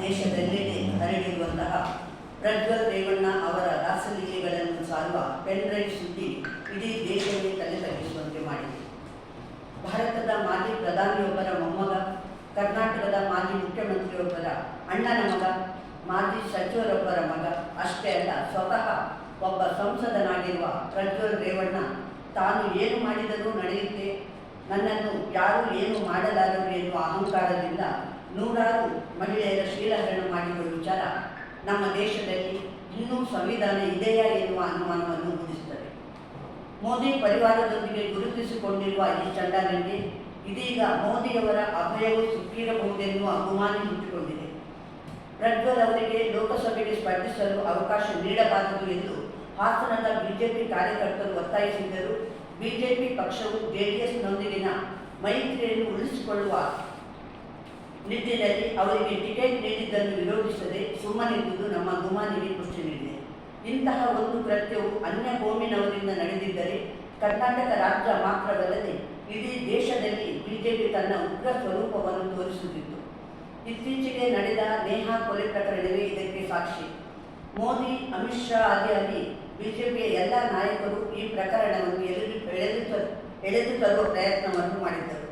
ದೇಶದೆಲ್ಲೆಡೆ ಹರಡಿರುವಂತಹ ಪ್ರಜ್ವಲ್ ರೇವಣ್ಣ ಅವರ ದಾಸಲೀಲೆಗಳನ್ನು ಸಾರುವ ಪೆನ್ಡ್ರೈವ್ ಸುದ್ದಿ ಇಡೀ ದೇಶವೇ ತಲೆ ತಗ್ಗಿಸುವಂತೆ ಮಾಡಿದೆ. ಭಾರತದ ಮಾಜಿ ಪ್ರಧಾನಿಯೊಬ್ಬರ ಮೊಮ್ಮಗ, ಕರ್ನಾಟಕದ ಮಾಜಿ ಮುಖ್ಯಮಂತ್ರಿಯೊಬ್ಬರ ಅಣ್ಣನ ಮಗ, ಮಾಜಿ ಸಚಿವರೊಬ್ಬರ ಮಗ ಅಷ್ಟೇ ಅಲ್ಲ, ಸ್ವತಃ ಒಬ್ಬ ಸಂಸದನಾಗಿರುವ ಪ್ರಜ್ವಲ್ ರೇವಣ್ಣ ತಾನು ಏನು ಮಾಡಿದರೂ ನಡೆಯುತ್ತೆ ನನ್ನನ್ನು ಯಾರು ಏನು ಮಾಡಲಾರರು ಎನ್ನುವ ಅಹಂಕಾರದಿಂದ ನೂರಾರು ಮಹಿಳೆಯರ ಶೀಲಹರಣ ಮಾಡಿರುವ ವಿಚಾರ ನಮ್ಮ ದೇಶದಲ್ಲಿ ಇನ್ನೂ ಸಂವಿಧಾನ ಇದೆಯಾ ಎನ್ನುವ ಅನುಮಾನವನ್ನು ಮೂಡಿಸುತ್ತದೆ. ಮೋದಿ ಪರಿವಾರದೊಂದಿಗೆ ಗುರುತಿಸಿಕೊಂಡಿರುವ ಈ ಚಂಡಾಲಿಗೆ ಇದೀಗ ಮೋದಿಯವರ ಅಭಯವು ಸಿಕ್ಕಿರಬಹುದೆನ್ನುವ ಅನುಮಾನ ಹುಟ್ಟಿಕೊಂಡಿದೆ. ಪ್ರಜ್ವಲ್ ಅವರಿಗೆ ಲೋಕಸಭೆಗೆ ಸ್ಪರ್ಧಿಸಲು ಅವಕಾಶ ನೀಡಬಾರದು ಎಂದು ಹಾಸನದ ಬಿಜೆಪಿ ಕಾರ್ಯಕರ್ತರು ಒತ್ತಾಯಿಸಿದ್ದರು. ಬಿಜೆಪಿ ಪಕ್ಷವು ಜೆಡಿಎಸ್ನೊಂದಿಗಿನ ಮೈತ್ರಿಯನ್ನು ಉಳಿಸಿಕೊಳ್ಳುವ ನಿಟ್ಟಿನಲ್ಲಿ ಅವರಿಗೆ ಟಿಕೆಟ್ ನೀಡಿದ್ದನ್ನು ವಿರೋಧಿಸದೆ ಸುಮ್ಮನಿದ್ದುದು ನಮ್ಮ ಗುಮಾನಿಗೆ ಪುಷ್ಟಿ ನೀಡಿದೆ ಇಂತಹ ಒಂದು ಕೃತ್ಯವು ಅನ್ಯ ಕೋಮಿನವರಿಂದ ನಡೆದಿದ್ದರೆ ಕರ್ನಾಟಕ ರಾಜ್ಯ ಮಾತ್ರವಲ್ಲದೆ ಇಡೀ ದೇಶದಲ್ಲಿ ಬಿಜೆಪಿ ತನ್ನ ಉಗ್ರ ಸ್ವರೂಪವನ್ನು ತೋರಿಸುತ್ತಿತ್ತು. ಇತ್ತೀಚೆಗೆ ನಡೆದ ನೇಹಾ ಕೊಲೆ ಪ್ರಕರಣವೇ ಇದಕ್ಕೆ ಸಾಕ್ಷಿ. ಮೋದಿ, ಅಮಿತ್ ಶಾ ಆದಿಯಾಗಿ ಬಿಜೆಪಿಯ ಎಲ್ಲ ನಾಯಕರು ಈ ಪ್ರಕರಣವನ್ನು ಎಳೆದು ಎಳೆದು ಎಳೆದು ತರುವ ಪ್ರಯತ್ನವನ್ನು ಮಾಡಿದ್ದರು.